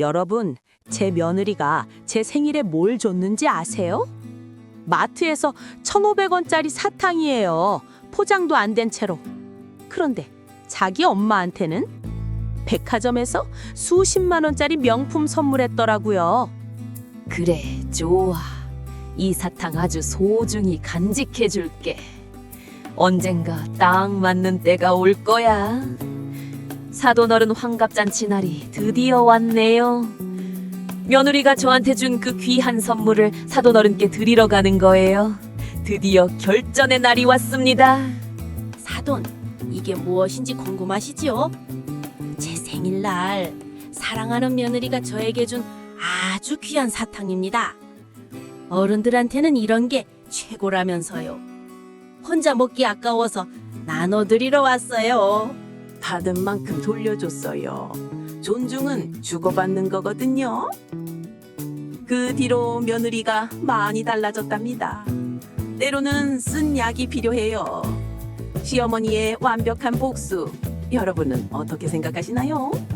여러분, 제 며느리가 제 생일에 뭘 줬는지 아세요? 마트에서 1,500원짜리 사탕이에요. 포장도 안 된 채로. 그런데 자기 엄마한테는 백화점에서 수십만 원짜리 명품 선물했더라고요. 그래, 좋아. 이 사탕 아주 소중히 간직해 줄게. 언젠가 딱 맞는 때가 올 거야. 사돈어른 환갑잔치 날이 드디어 왔네요. 며느리가 저한테 준 그 귀한 선물을 사돈어른께 드리러 가는 거예요. 드디어 결전의 날이 왔습니다. 사돈, 이게 무엇인지 궁금하시지요? 제 생일날 사랑하는 며느리가 저에게 준 아주 귀한 사탕입니다. 어른들한테는 이런 게 최고라면서요. 혼자 먹기 아까워서 나눠드리러 왔어요. 받은 만큼 돌려줬어요. 존중은 주고받는 거거든요. 그 뒤로 며느리가 많이 달라졌답니다. 때로는 쓴 약이 필요해요. 시어머니의 완벽한 복수. 여러분은 어떻게 생각하시나요?